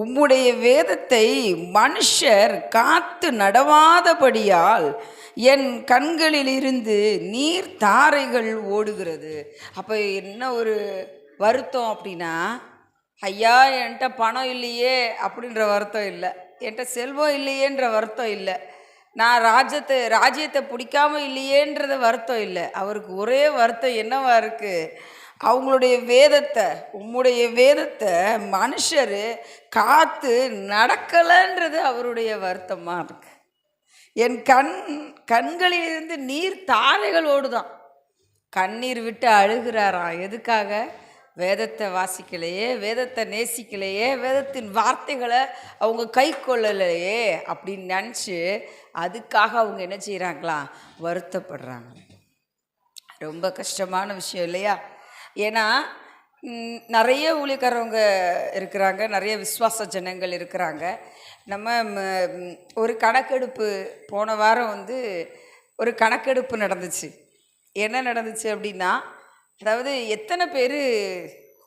உம்முடைய வேதத்தை மனுஷர் காத்து நடவாதபடியால் என் கண்களிலிருந்து நீர் தாரைகள் ஓடுகிறது. அப்போ என்ன ஒரு வருத்தம் அப்படின்னா ஐயா என்கிட்ட பணம் இல்லையே அப்படின்ற வருத்தம் இல்லை. என்கிட்ட செல்வம் இல்லையேன்ற வருத்தம் இல்லை. நான் ராஜ்யத்தை ராஜ்யத்தை பிடிக்காம இல்லையேன்றது வருத்தம் இல்லை. அவருக்கு ஒரே வருத்தம் என்னவா இருக்குது அவங்களுடைய வேதத்தை உம்முடைய வேதத்தை மனுஷர் காத்து நடக்கலைன்றது அவருடைய வருத்தமாக இருக்கு. என் கண் கண்களிலிருந்து நீர் தாரைகள் ஓடுதான் கண்ணீர் விட்டு அழுகிறாராம் எதுக்காக? வேதத்தை வாசிக்கலையே வேதத்தை நேசிக்கலையே வேதத்தின் வார்த்தைகளை அவங்க கை கொள்ளலையே அப்படின்னு நினச்சி அதுக்காக அவங்க என்ன செய்கிறாங்களாம் வருத்தப்படுறாங்க. ரொம்ப கஷ்டமான விஷயம் இல்லையா? ஏன்னா நிறைய ஊழியக்காரவங்க இருக்கிறாங்க நிறைய விசுவாச ஜனங்கள் இருக்கிறாங்க. நம்ம ஒரு கணக்கெடுப்பு போன வாரம் வந்து ஒரு கணக்கெடுப்பு நடந்துச்சு. என்ன நடந்துச்சு அப்படின்னா அதாவது எத்தனை பேர்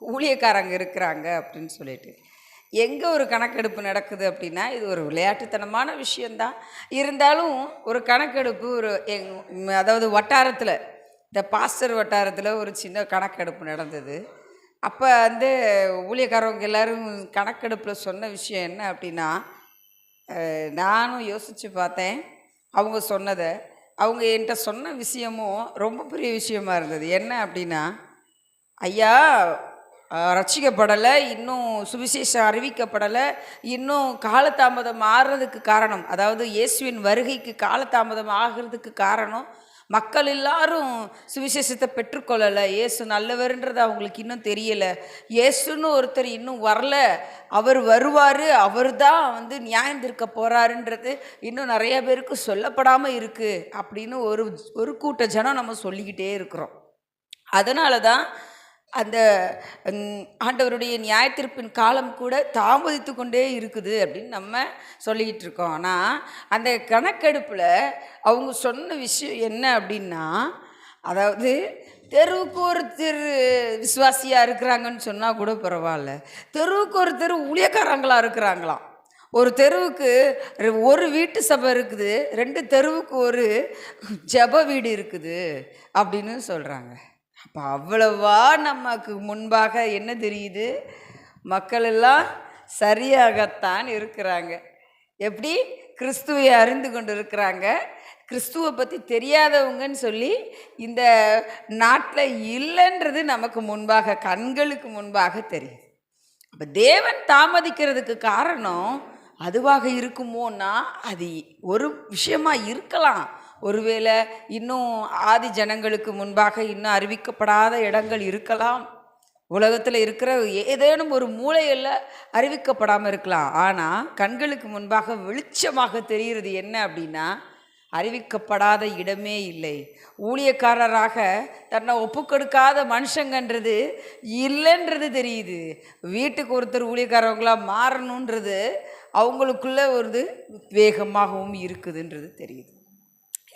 ஊழியக்காரங்க இருக்கிறாங்க அப்படின்னு சொல்லிட்டு. எங்கே ஒரு கணக்கெடுப்பு நடக்குது அப்படின்னா இது ஒரு விளையாட்டுத்தனமான விஷயந்தான் இருந்தாலும் ஒரு கணக்கெடுப்பு ஒரு எங் அதாவது வட்டாரத்தில் இந்த பாஸ்டர் வட்டாரத்தில் ஒரு சின்ன கணக்கெடுப்பு நடந்தது. அப்போ வந்து ஊழியக்காரவங்க எல்லாரும் கணக்கெடுப்பில் சொன்ன விஷயம் என்ன அப்படின்னா நானும் யோசித்து பார்த்தேன். அவங்க சொன்னதை அவங்க என்கிட்ட சொன்ன விஷயமும் ரொம்ப பெரிய விஷயமா இருந்தது. என்ன அப்படின்னா ஐயா ரட்சிக்கப்படலை இன்னும் சுவிசேஷம் அறிவிக்கப்படலை இன்னும் காலதாமதம் ஆகிறதுக்கு காரணம் அதாவது இயேசுவின் வருகைக்கு காலதாமதம் ஆகிறதுக்கு காரணம் மக்கள் எல்லாரும் சுவிசேஷத்தை பெற்றுக்கொள்ளலை. இயேசு நல்லவர்ன்றது அவங்களுக்கு இன்னும் தெரியலை. இயேசுன்னு ஒருத்தர் இன்னும் வரல. அவர் வருவார் அவர் தான் வந்து நியாயம் தீர்க்க போகிறாருன்றது இன்னும் நிறைய பேருக்கு சொல்லப்படாமல் இருக்குது அப்படின்னு ஒரு ஒரு கூட்ட ஜனம் நம்ம சொல்லிக்கிட்டே இருக்கிறோம். அதனால தான் அந்த ஆண்டவருடைய நியாயத்தீர்ப்பின் காலம் கூட தாமதித்து கொண்டே இருக்குது அப்படின்னு நம்ம சொல்லிக்கிட்டு இருக்கோம். ஆனால் அந்த கணக்கெடுப்பில் அவங்க சொன்ன விஷயம் என்ன அப்படின்னா அதாவது தெருவுக்கு ஒரு தெரு விசுவாசியாக இருக்கிறாங்கன்னு சொன்னால் கூட பரவாயில்ல. தெருவுக்கு ஒரு தெரு ஊழியக்காரங்களாக இருக்கிறாங்களாம். ஒரு தெருவுக்கு ஒரு வீட்டு சபை இருக்குது ரெண்டு தெருவுக்கு ஒரு ஜெப வீடு இருக்குது அப்படின்னு சொல்கிறாங்க அப்போ அவ்வளவா நமக்கு முன்பாக என்ன தெரியுது? மக்கள் எல்லாம் சரியாகத்தான் இருக்கிறாங்க. எப்படி? கிறிஸ்துவை அறிந்து கொண்டு இருக்கிறாங்க கிறிஸ்துவை பற்றி தெரியாதவங்கன்னு சொல்லி இந்த நாட்டில் இல்லைன்றது நமக்கு முன்பாக கண்களுக்கு முன்பாக தெரியுது. அப்போ தேவன் தாமதிக்கிறதுக்கு காரணம் அதுவாக இருக்குமோன்னா அது ஒரு விஷயமாக இருக்கலாம். ஒருவேளை இன்னும் ஆதி ஜனங்களுக்கு முன்பாக இன்னும் அறிவிக்கப்படாத இடங்கள் இருக்கலாம். உலகத்தில் இருக்கிற ஏதேனும் ஒரு மூலையில் அறிவிக்கப்படாமல் இருக்கலாம். ஆனால் கண்களுக்கு முன்பாக வெளிச்சமாக தெரிகிறது என்ன அப்படின்னா அறிவிக்கப்படாத இடமே இல்லை. ஊழியக்காரராக தன்னை ஒப்புக்கொடுக்காத மனுஷங்கன்றது இல்லைன்றது தெரியுது. வீட்டுக்கு ஒருத்தர் ஊழியக்காரவங்களாக மாறணுன்றது அவங்களுக்குள்ளே ஒரு இது வேகமாகவும் இருக்குதுன்றது தெரியுது.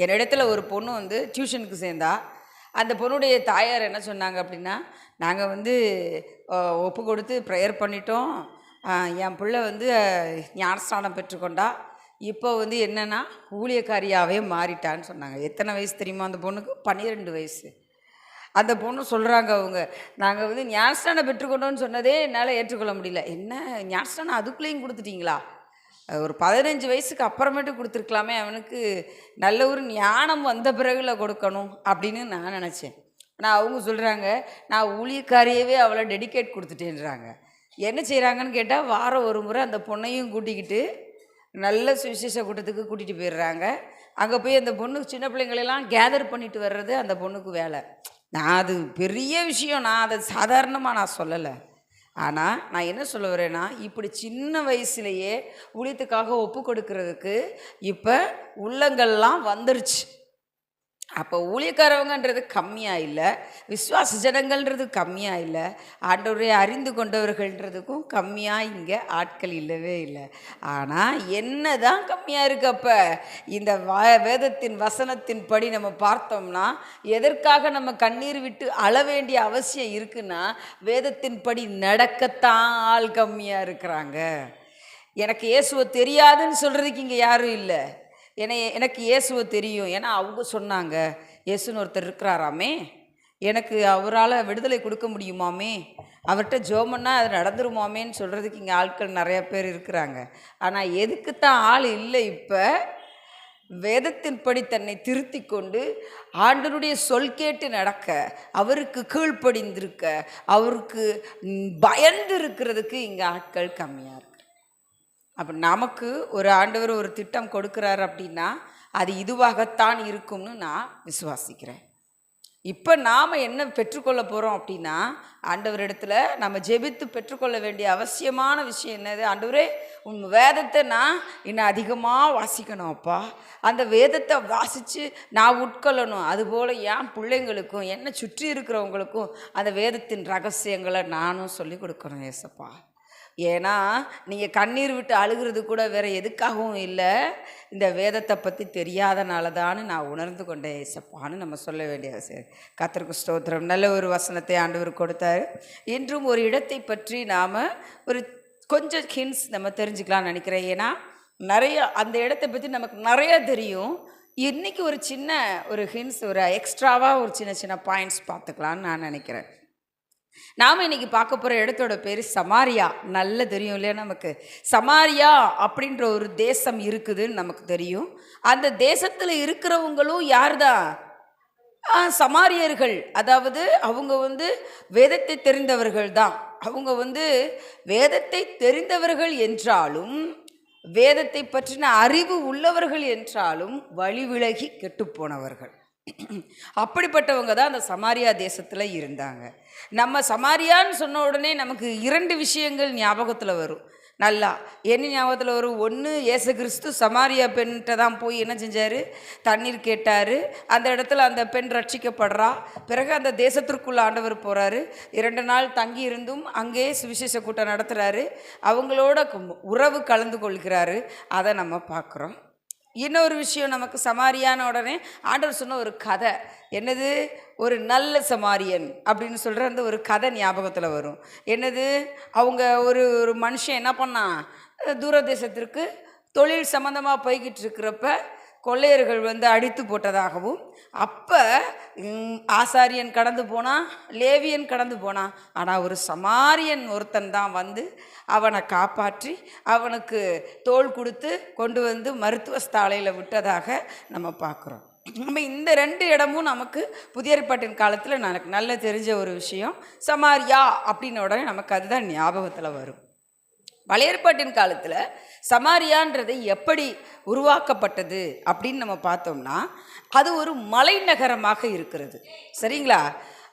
என்னிடத்துல ஒரு பொண்ணு வந்து டியூஷனுக்கு சேர்ந்தா. அந்த பொண்ணுடைய தாயார் என்ன சொன்னாங்க அப்படின்னா நாங்கள் வந்து ஒப்பு கொடுத்து ப்ரேயர் பண்ணிட்டோம். என் பிள்ளை வந்து ஞானஸ்தானம் ஞானஸ்நானம் பெற்றுக்கொண்டா. இப்போ வந்து என்னென்னா ஊழியக்காரியாகவே மாறிட்டான்னு சொன்னாங்க. எத்தனை வயசு தெரியுமா அந்த பொண்ணுக்கு? பன்னிரெண்டு வயசு. அந்த பொண்ணு சொல்கிறாங்க அவங்க நாங்கள் வந்து ஞானஸ்தானம் பெற்றுக்கொண்டோன்னு சொன்னதே என்னால் ஏற்றுக்கொள்ள முடியல. என்ன? ஞானஸ்தானம் அதுக்குள்ளேயும் கொடுத்துட்டிங்களா? ஒரு பதினஞ்சு வயசுக்கு அப்புறமேட்டு கொடுத்துருக்கலாமே அவனுக்கு நல்ல ஒரு ஞானம் வந்த பிறகுல கொடுக்கணும் அப்படின்னு நான் நினச்சேன். ஆனால் அவங்க சொல்கிறாங்க நான் ஊழியக்காரியவே அவளை டெடிகேட் கொடுத்துட்டேன்றாங்க. என்ன செய்கிறாங்கன்னு கேட்டால் வாரம் ஒரு முறை அந்த பொண்ணையும் கூட்டிக்கிட்டு நல்ல சுவிசேஷ கூட்டத்துக்கு கூட்டிகிட்டு போயிடுறாங்க. அங்கே போய் அந்த பொண்ணு சின்ன பிள்ளைங்களெல்லாம் கேதர் பண்ணிட்டு வர்றது அந்த பொண்ணுக்கு வேலை. நான் அது பெரிய விஷயம் நான் அதை சாதாரணமாக நான் சொல்லலை. ஆனால் நான் என்ன சொல்ல வரேன்னா இப்படி சின்ன வயசுலேயே ஊழியத்துக்காக ஒப்பு கொடுக்கறதுக்கு இப்போ உள்ளங்கள்லாம் வந்துருச்சு. அப்போ ஊழியக்காரவங்கன்றது கம்மியாக இல்லை விசுவாச ஜனங்கள்ன்றது கம்மியாக இல்லை ஆண்டவரை அறிந்து கொண்டவர்கள்ன்றதுக்கும் கம்மியாக இங்கே ஆட்கள் இல்லவே இல்லை. ஆனால் என்ன தான் கம்மியாக இருக்கு அப்போ? இந்த வ வேதத்தின் வசனத்தின் படி நம்ம பார்த்தோம்னா எதற்காக நம்ம கண்ணீர் விட்டு அழ வேண்டிய அவசியம் இருக்குன்னா வேதத்தின் படி நடக்கத்தான் ஆள் கம்மியாக இருக்கிறாங்க. எனக்கு இயேசுவை தெரியாதுன்னு சொல்கிறதுக்கு இங்கே யாரும் இல்லை. என்னை எனக்கு இயேசுவை தெரியும். ஏன்னா அவங்க சொன்னாங்க இயேசுன்னு ஒருத்தர் இருக்கிறாராமே. எனக்கு அவரால் விடுதலை கொடுக்க முடியுமாமே? அவர்கிட்ட ஜோமன்னா அது நடந்துருமாமேன்னு சொல்கிறதுக்கு இங்கே ஆட்கள் நிறையா பேர் இருக்கிறாங்க. ஆனால் எதுக்கு தான் ஆள் இல்லை இப்போ? வேதத்தின்படி தன்னை திருத்தி கொண்டு ஆண்டனுடைய சொல் கேட்டு நடக்க அவருக்கு கீழ்ப்படிந்திருக்க அவருக்கு பயந்து இருக்கிறதுக்கு இங்கே ஆட்கள் கம்மியாக இருக்கு. அப்போ நமக்கு ஒரு ஆண்டவர் ஒரு திட்டம் கொடுக்குறாரு அப்படின்னா அது இதுவாகத்தான் இருக்கும்னு நான் விசுவாசிக்கிறேன். இப்போ நாம் என்ன பெற்றுக்கொள்ள போகிறோம் அப்படின்னா ஆண்டவரிடத்துல நம்ம ஜெபித்து பெற்றுக்கொள்ள வேண்டிய அவசியமான விஷயம் என்னது? ஆண்டவரே உன் வேதத்தை நான் இன்னும் அதிகமாக வாசிக்கணும் அப்பா. அந்த வேதத்தை வாசித்து நான் உட்கொள்ளணும். அதுபோல் என் பிள்ளைங்களுக்கும் என்னை சுற்றி இருக்கிறவங்களுக்கும் அந்த வேதத்தின் ரகசியங்களை நானும் சொல்லி கொடுக்கணும் ஏசப்பா ஏன்னா நீங்கள் கண்ணீர் விட்டு அழுகிறது கூட வேறு எதுக்காகவும் இல்லை. இந்த வேதத்தை பற்றி தெரியாதனால தான் நான் உணர்ந்து கொண்டேன் ஏசப்பான்னு நம்ம சொல்ல வேண்டிய சரி கத்திரக்கு ஸ்தோத்திரம். நல்ல ஒரு வசனத்தை ஆண்டவர் கொடுத்தாரு. இன்றும் ஒரு இடத்தை பற்றி நாம் ஒரு கொஞ்சம் ஹின்ஸ் நம்ம தெரிஞ்சுக்கலாம்னு நினைக்கிறேன். ஏன்னா நிறைய அந்த இடத்தை பற்றி நமக்கு நிறைய தெரியும். இன்றைக்கி ஒரு சின்ன ஒரு ஹின்ஸ் ஒரு எக்ஸ்ட்ராவாக ஒரு சின்ன சின்ன பாயிண்ட்ஸ் பார்த்துக்கலான்னு நான் நினைக்கிறேன். நாம் இன்னைக்கு பார்க்க போகிற இடத்தோட பேர் சமாரியா. நல்ல தெரியும் இல்லையா நமக்கு? சமாரியா அப்படின்ற ஒரு தேசம் இருக்குதுன்னு நமக்கு தெரியும். அந்த தேசத்தில் இருக்கிறவங்களும் யார் தான் சமாரியர்கள். அதாவது அவங்க வந்து வேதத்தை தெரிந்தவர்கள் தான் அவங்க வந்து வேதத்தை தெரிந்தவர்கள் என்றாலும் வேதத்தை பற்றின அறிவு உள்ளவர்கள் என்றாலும் வழிவிலகி கெட்டுப்போனவர்கள் அப்படிப்பட்டவங்க தான் அந்த சமாரியா தேசத்தில் இருந்தாங்க. நம்ம சமாரியான்னு சொன்ன உடனே நமக்கு இரண்டு விஷயங்கள் ஞாபகத்தில் வரும். நல்லா என்ன ஞாபகத்தில் வரும்? ஒன்று ஏசு கிறிஸ்து சமாரியா பெண்கிட்ட தான் போய் என்ன செஞ்சார்? தண்ணீர் கேட்டார். அந்த இடத்துல அந்த பெண் ரட்சிக்கப்படுறா. பிறகு அந்த தேசத்திற்குள்ள ஆண்டவர் போகிறாரு இரண்டு நாள் தங்கி இருந்தும் அங்கே சுவிசேஷ கூட்டம் நடத்துகிறாரு அவங்களோட உறவு கலந்து கொள்கிறாரு. அதை நம்ம பார்க்குறோம். இன்னொரு விஷயம் நமக்கு சமாரியான உடனே ஆண்டவர் சொன்ன ஒரு கதை. என்னது? ஒரு நல்ல சமாரியன் அப்படின்னு சொல்கிற அந்த ஒரு கதை ஞாபகத்தில் வரும். என்னது? அவங்க ஒரு ஒரு மனுஷன் என்ன பண்ணான்? தூரதேசத்திற்கு தொழில் சம்மந்தமாக போய்கிட்டு இருக்கிறப்ப கொள்ளையர்கள் வந்து அடித்து போட்டதாகவும் அப்போ ஆசாரியன் கடந்து போனான் லேவியன் கடந்து போனான் ஆனால் ஒரு சமாரியன் ஒருத்தன் தான் வந்து அவனை காப்பாற்றி அவனுக்கு தோள் கொடுத்து கொண்டு வந்து மருத்துவ ஸ்தாலையில் விட்டதாக நம்ம பார்க்குறோம். நம்ம இந்த ரெண்டு இடமும் நமக்கு புதியற்பாட்டின் காலத்தில் எனக்கு நல்ல தெரிஞ்ச ஒரு விஷயம். சமாரியா அப்படின்ன உடனே நமக்கு அதுதான் ஞாபகத்தில் வரும். பழையற்பாட்டின் காலத்தில் சமாரியான்றது எப்படி உருவாக்கப்பட்டது அப்படின்னு நம்ம பார்த்தோம்னா அது ஒரு மலை நகரமாக இருக்கிறது. சரிங்களா?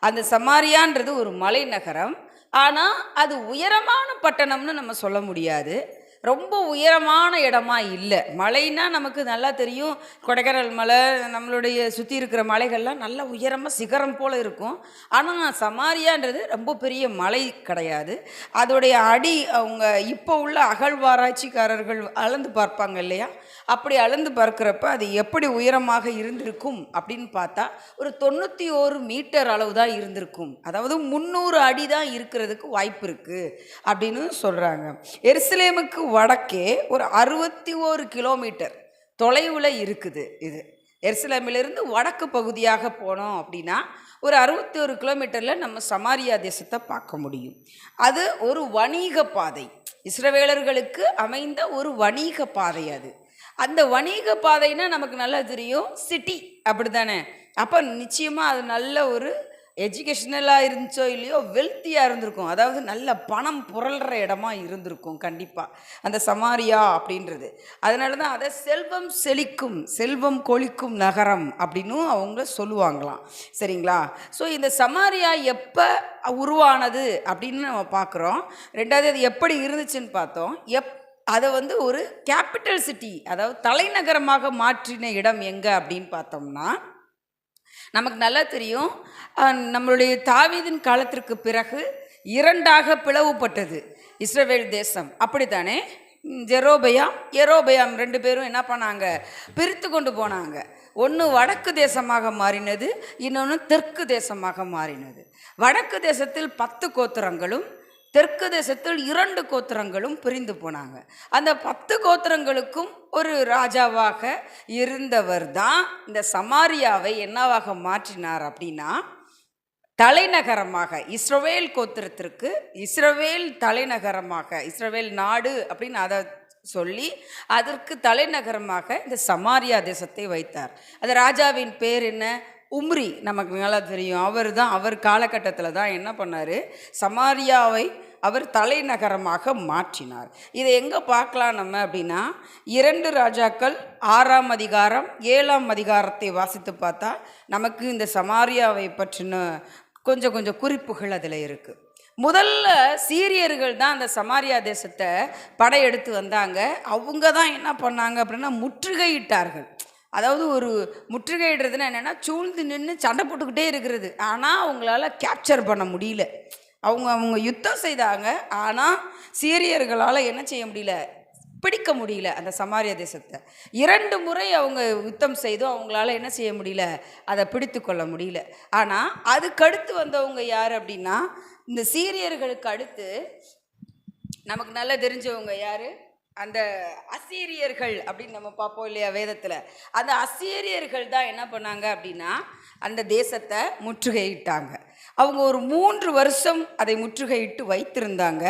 அந்த சமாரியான்றது ஒரு மலை நகரம் ஆனால் அது உயரமான பட்டணம்னு நம்ம சொல்ல முடியாது. ரொம்ப உயரமான இடமா இல்லை. மலைன்னா நமக்கு நல்லா தெரியும். கொடைக்கானல் மலை நம்மளுடைய சுற்றி இருக்கிற மலைகள்லாம் நல்லா உயரமாக சிகரம் போல் இருக்கும். ஆனால் சமாரியான்றது ரொம்ப பெரிய மலை கிடையாது. அதோடைய அடி அவங்க இப்போ உள்ள அகழ்வாராய்ச்சிக்காரர்கள் அளந்து பார்ப்பாங்க இல்லையா? அப்படி அளந்து பார்க்குறப்ப அது எப்படி உயரமாக இருந்திருக்கும் அப்படின்னு பார்த்தா ஒரு தொண்ணூற்றி ஓரு மீட்டர் அளவு தான் இருந்திருக்கும். அதாவது முந்நூறு அடி தான் இருக்கிறதுக்கு வாய்ப்பு இருக்குது அப்படின்னு சொல்கிறாங்க எருசலேமுக்கு வடக்கே ஒரு அறுபத்தி ஓரு கிலோமீட்டர் தொலைவில் இருக்குது இது. எருசலேமிலிருந்து வடக்கு பகுதியாக போனோம் அப்படின்னா ஒரு அறுபத்தி ஒரு கிலோமீட்டரில் நம்ம சமாரியா தேசத்தை பார்க்க முடியும். அது ஒரு வணிக பாதை. இஸ்ரவேலர்களுக்கு அமைந்த ஒரு வணிக பாதை அது. அந்த வணிக பாதைன்னா நமக்கு நல்லா தெரியும். சிட்டி அப்படி தானே அப்போ நிச்சயமாக அது நல்ல ஒரு எஜுகேஷ்னலாக இருந்துச்சோ இல்லையோ வெல்த்தியாக இருந்திருக்கும். அதாவது நல்ல பணம் புரள்கிற இடமா இருந்திருக்கும் கண்டிப்பாக அந்த சமாரியா அப்படின்றது. அதனால தான் அதை செல்வம் செழிக்கும் செல்வம் கொழிக்கும் நகரம் அப்படின்னும் அவங்க சொல்லுவாங்களாம். சரிங்களா? ஸோ இந்த சமாரியா எப்போ உருவானது அப்படின்னு நம்ம பார்க்குறோம். ரெண்டாவது அது எப்படி இருந்துச்சுன்னு பார்த்தோம். எப் அதை வந்து ஒரு கேபிட்டல் சிட்டி அதாவது தலைநகரமாக மாற்றின இடம் எங்கே அப்படின்னு பார்த்தோம்னா நமக்கு நல்லா தெரியும். நம்மளுடைய தாவீதின் காலத்திற்கு பிறகு இரண்டாக பிளவுபட்டது இஸ்ரேல் தேசம். அப்படித்தானே? ஜெரோபயாம் எரோபயாம் ரெண்டு பேரும் என்ன பண்ணாங்க? பிரித்து கொண்டு போனாங்க. ஒன்று வடக்கு தேசமாக மாறினது இன்னொன்று தெற்கு தேசமாக மாறினது. வடக்கு தேசத்தில் பத்து கோத்திரங்களும் தெற்கு தேசத்தில் இரண்டு கோத்திரங்களும் பிரிந்து போனாங்க. அந்த பத்து கோத்திரங்களுக்கும் ஒரு ராஜாவாக இருந்தவர் தான் இந்த சமாரியாவை என்னவாக மாற்றினார் அப்படின்னா தலைநகரமாக இஸ்ரவேல் கோத்திரத்திற்கு இஸ்ரவேல் தலைநகரமாக இஸ்ரவேல் நாடு அப்படின்னு அதை சொல்லி அதற்கு தலைநகரமாக இந்த சமாரியா தேசத்தை வைத்தார். அந்த ராஜாவின் பேர் என்ன? உம்ரி நமக்கு நல்லா தெரியும். அவர் தான் அவர் காலகட்டத்தில் தான் என்ன பண்ணார்? சமாரியாவை அவர் தலைநகரமாக மாற்றினார். இதை எங்கே பார்க்கலாம் நம்ம அப்படின்னா இரண்டு ராஜாக்கள் ஆறாம் அதிகாரம் ஏழாம் அதிகாரத்தை வாசித்து பார்த்தா நமக்கு இந்த சமாரியாவை பற்றின கொஞ்சம் கொஞ்சம் குறிப்புகள் அதில் இருக்குது முதல்ல சீரியர்கள் தான் அந்த சமாரியா தேசத்தை படையெடுத்து வந்தாங்க. அவங்க தான் என்ன பண்ணாங்க அப்படின்னா முற்றுகையிட்டார்கள். அதாவது ஒரு முற்றுகையிடுறதுன்னா என்னென்னா சூழ்ந்து நின்று சண்டை போட்டுக்கிட்டே இருக்கிறது. ஆனால் அவங்களால கேப்சர் பண்ண முடியல. அவங்க அவங்க யுத்தம் செய்தாங்க. ஆனால் சீரியர்களால் என்ன செய்ய முடியல? பிடிக்க முடியல அந்த சமாரிய தேசத்தை. இரண்டு முறை அவங்க யுத்தம் செய்தும் அவங்களால என்ன செய்ய முடியல? அதை பிடித்து கொள்ள முடியல. ஆனால் அதுக்கடுத்து வந்தவங்க யார் அப்படின்னா இந்த சீரியர்களுக்கு அடுத்து நமக்கு நல்லா தெரிஞ்சவங்க யார்? அந்த அசீரியர்கள் அப்படின்னு நம்ம பார்ப்போம் இல்லையா வேதத்தில். அந்த அசீரியர்கள் தான் என்ன பண்ணாங்க அப்படின்னா அந்த தேசத்தை முற்றுகையிட்டாங்க. அவங்க ஒரு மூன்று வருஷம் அதை முற்றுகையிட்டு வைத்திருந்தாங்க.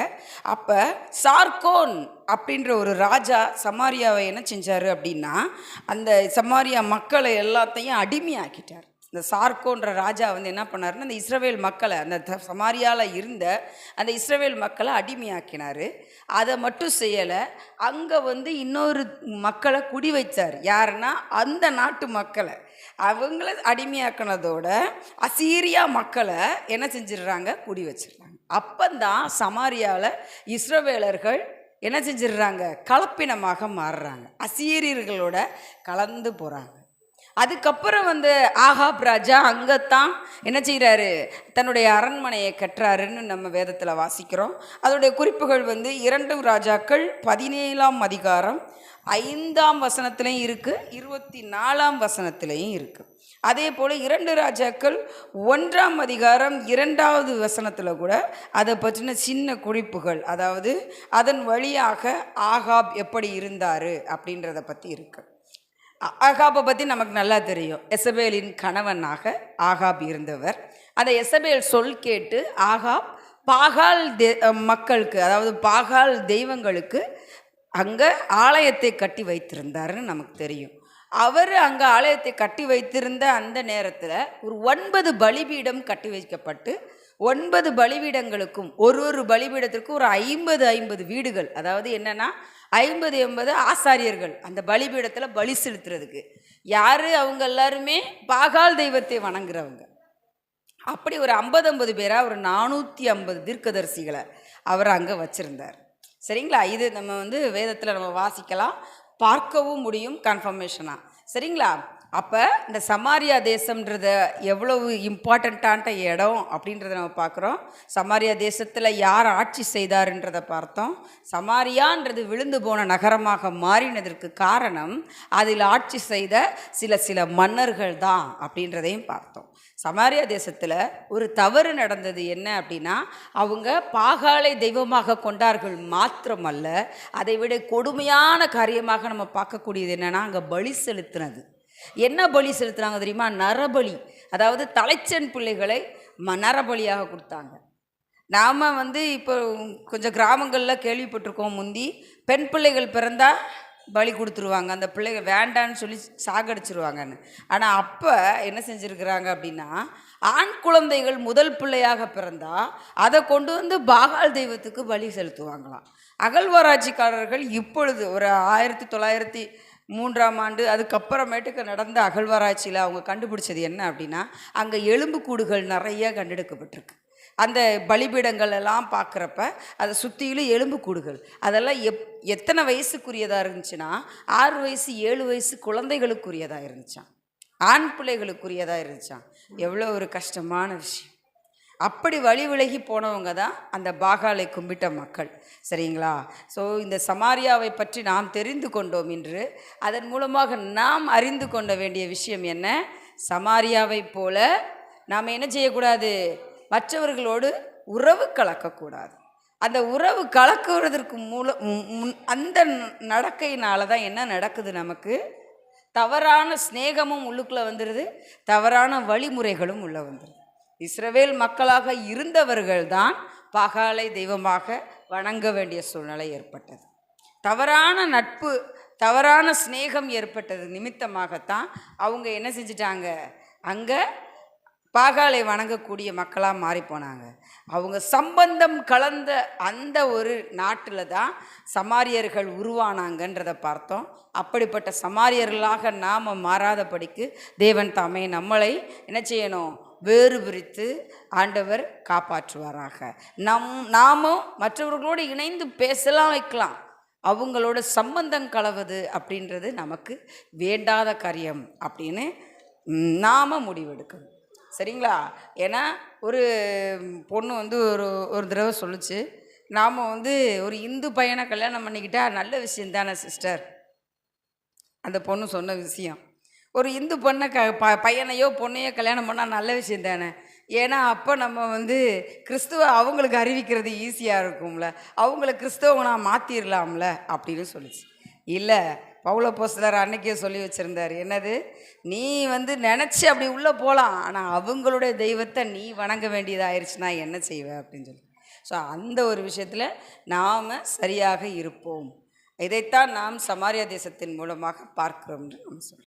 அப்போ சார்கோன் அப்படின்ற ஒரு ராஜா சமாரியாவை என்ன செஞ்சார் அப்படின்னா அந்த சமாரியா மக்களை எல்லாத்தையும் அடிமையாக்கிட்டார். இந்த சார்கோன்ற ராஜா வந்து என்ன பண்ணாருன்னா அந்த இஸ்ரவேல் மக்களை அந்த த- இருந்த அந்த இஸ்ரவேல் மக்களை அடிமையாக்கினார். அதை மட்டும் செய்யலை அங்கே வந்து இன்னொரு மக்களை குடி வைச்சார். யாருன்னா அந்த நாட்டு மக்களை. அவங்கள அடிமையாக்கினதோட அசீரியா மக்களை என்ன செஞ்சிடுறாங்க? குடி வச்சிடுறாங்க. அப்பந்தான் சமாரியாவில் இஸ்ரவேலர்கள் என்ன செஞ்சிடுறாங்க? கலப்பினமாக மாறுறாங்க. அசீரியர்களோட கலந்து போகிறாங்க அதுக்கப்புறம் வந்து ஆகாப் ராஜா அங்கத்தான் என்ன செய்கிறாரு தன்னுடைய அரண்மனையை கட்டுறாருன்னு நம்ம வேதத்தில் வாசிக்கிறோம். அதோடைய குறிப்புகள் வந்து இரண்டும் ராஜாக்கள் பதினேழாம் அதிகாரம் ஐந்தாம் வசனத்துலேயும் இருக்குது இருபத்தி நாலாம் வசனத்துலேயும் இருக்குது அதே போல் இரண்டு ராஜாக்கள் ஒன்றாம் அதிகாரம் இரண்டாவது வசனத்தில் கூட அதை பற்றின சின்ன குறிப்புகள் அதாவது அதன் வழியாக ஆகாப் எப்படி இருந்தார் அப்படின்றத பற்றி இருக்குது ஆகாபை பற்றி நமக்கு நல்லா தெரியும். எசபேலின் கணவனாக ஆகாப் இருந்தவர். அந்த எசபேல் சொல் கேட்டு ஆகாப் பாகால் தே மக்களுக்கு அதாவது பாகால் தெய்வங்களுக்கு அங்கே ஆலயத்தை கட்டி வைத்திருந்தாருன்னு நமக்கு தெரியும். அவர் அங்கே ஆலயத்தை கட்டி வைத்திருந்த அந்த நேரத்தில் ஒரு ஒன்பது பலிபீடம் கட்டி வைக்கப்பட்டு ஒன்பது பலிபீடங்களுக்கும் ஒரு ஒரு பலிபீடத்திற்கும் ஒரு ஐம்பது ஐம்பது வீடுகள். அதாவது என்னென்னா ஐம்பது எண்பது ஆசாரியர்கள் அந்த பலிபீடத்தில் பலி செலுத்துறதுக்கு. யார்? அவங்க எல்லாருமே பாகால் தெய்வத்தை வணங்குறவங்க. அப்படி ஒரு ஐம்பது ஐம்பது பேராக ஒரு நானூற்றி ஐம்பது தீர்க்கதரிசிகளை அவர் அங்கே வச்சுருந்தார். சரிங்களா? இது நம்ம வந்து வேதத்தில் நம்ம வாசிக்கலாம். பார்க்கவும் முடியும் கன்ஃபர்மேஷனாக சரிங்களா? அப்போ இந்த சமாரியா தேசம்ன்றத எவ்வளவு இம்பார்ட்டண்ட்டான இடம் அப்படின்றத நம்ம பார்க்குறோம். சமாரியா தேசத்தில் யார் ஆட்சி செய்தாருன்றதை பார்த்தோம். சமாரியான்றது விழுந்து போன நகரமாக மாறினதற்கு காரணம் அதில் ஆட்சி செய்த சில சில மன்னர்கள் தான் அப்படின்றதையும் பார்த்தோம். சமாரியா தேசத்தில் ஒரு தவறு நடந்தது என்ன அப்படின்னா அவங்க பாகாலை தெய்வமாக கொண்டார்கள் மாத்திரமல்ல அதை விட கொடுமையான காரியமாக நம்ம பார்க்கக்கூடியது என்னென்னா அங்கே பலி செலுத்தினது. என்ன பலி செலுத்துனாங்க தெரியுமா? நரபலி. அதாவது தலைச்சன் பிள்ளைகளை ம நரபலியாக கொடுத்தாங்க. நாம் வந்து இப்போ கொஞ்சம் கிராமங்களில் கேள்விப்பட்டிருக்கோம் முந்தி பெண் பிள்ளைகள் பிறந்தால் பலி கொடுத்துருவாங்க. அந்த பிள்ளைங்க வேண்டான்னு சொல்லி சாகடிச்சிருவாங்கன்னு. ஆனால் அப்போ என்ன செஞ்சுருக்கிறாங்க அப்படின்னா ஆண் குழந்தைகள் முதல் பிள்ளையாக பிறந்தால் அதை கொண்டு வந்து பாகால் தெய்வத்துக்கு பலி செலுத்துவாங்களாம். அகழ்வாராய்ச்சிக்காரர்கள் இப்பொழுது ஒரு ஆயிரத்தி தொள்ளாயிரத்தி மூன்றாம் ஆண்டு அதுக்கப்புறமேட்டுக்கு நடந்த அகழ்வாராய்ச்சியில் அவங்க கண்டுபிடிச்சது என்ன அப்படின்னா அங்கே எலும்புக்கூடுகள் நிறைய கண்டெடுக்கப்பட்டிருக்கு. அந்த பலிபீடங்கள் எல்லாம் பார்க்குறப்ப அதை சுற்றிலும் எலும்புக்கூடுகள் அதெல்லாம் எப் எத்தனை வயசுக்குரியதாக இருந்துச்சுன்னா ஆறு வயசு ஏழு வயசு குழந்தைகளுக்குரியதாக இருந்துச்சான் ஆண் பிள்ளைகளுக்குரியதாக இருந்துச்சான் எவ்வளோ ஒரு கஷ்டமான விஷயம். அப்படி வழி விலகி போனவங்க தான் அந்த பாகாலை கும்பிட்ட மக்கள். சரிங்களா? ஸோ இந்த சமாரியாவை பற்றி நாம் தெரிந்து கொண்டோம் என்று அதன் மூலமாக நாம் அறிந்து கொள்ள வேண்டிய விஷயம் என்ன? சமாரியாவை போல நாம் என்ன செய்யக்கூடாது? மற்றவர்களோடு உறவு கலக்கக்கூடாது. அந்த உறவு கலக்குவதற்கு மூலம் முன்- அந்த நடக்கையினால தான் என்ன நடக்குது நமக்கு? தவறான சிநேகமும் உள்ளுக்குள்ளே வந்துடுது தவறான வழிமுறைகளும் உள்ளே வந்துடுது இஸ்ரவேல் மக்களாக இருந்தவர்கள் தான் பாகாலை தெய்வமாக வணங்க வேண்டிய சூழ்நிலை ஏற்பட்டது. தவறான நட்பு தவறான சிநேகம் ஏற்பட்டது நிமித்தமாகத்தான் அவங்க என்ன செஞ்சிட்டாங்க? அங்கே பாகாலை வணங்கக்கூடிய மக்களாக மாறிப்போனாங்க அவங்க சம்பந்தம் கலந்த அந்த ஒரு நாட்டில் தான் சமாரியர்கள் உருவானாங்கன்றதை பார்த்தோம். அப்படிப்பட்ட சமாரியர்களாக நாம் மாறாதபடிக்கு தேவன் தாமே நம்மளை என்ன செய்யணும்? வேறு பிரித்து ஆண்டவர் காப்பாற்றுவாராக. நம் நாமும் மற்றவர்களோடு இணைந்து பேசலாம் வைக்கலாம். அவங்களோட சம்பந்தம் கலவது அப்படின்றது நமக்கு வேண்டாத காரியம் அப்படின்னு நாம் முடிவெடுக்கணும். சரிங்களா? ஏன்னா ஒரு பொண்ணு வந்து ஒரு ஒரு தடவை சொல்லுச்சு நாம் வந்து ஒரு இந்து பையனை கல்யாணம் பண்ணிக்கிட்டா நல்ல விஷயம் தானே சிஸ்டர்? அந்த பொண்ணு சொன்ன விஷயம். ஒரு இந்து பொண்ணை க ப பையனையோ பொண்ணையோ கல்யாணம் பண்ணால் நல்ல விஷயம் தானே? ஏன்னா அப்போ நம்ம வந்து கிறிஸ்துவ அவங்களுக்கு அறிவிக்கிறது ஈஸியாக இருக்கும்ல. அவங்கள கிறிஸ்தவங்களாக மாற்றிடலாம்ல அப்படின்னு சொல்லிச்சு. இல்லை பவுல போஸ்தலர் அன்னைக்கே சொல்லி வச்சுருந்தார். என்னது? நீ வந்து நினச்சி அப்படி உள்ளே போகலாம் ஆனால் அவங்களுடைய தெய்வத்தை நீ வணங்க வேண்டியதாயிருச்சுன்னா என்ன செய்வேன் அப்படின்னு சொல்லி. ஸோ அந்த ஒரு விஷயத்தில் நாம் சரியாக இருப்போம். இதைத்தான் நாம் சமாரியா தேசத்தின் மூலமாக பார்க்கிறோம் என்று நம்ம சொல்கிறோம்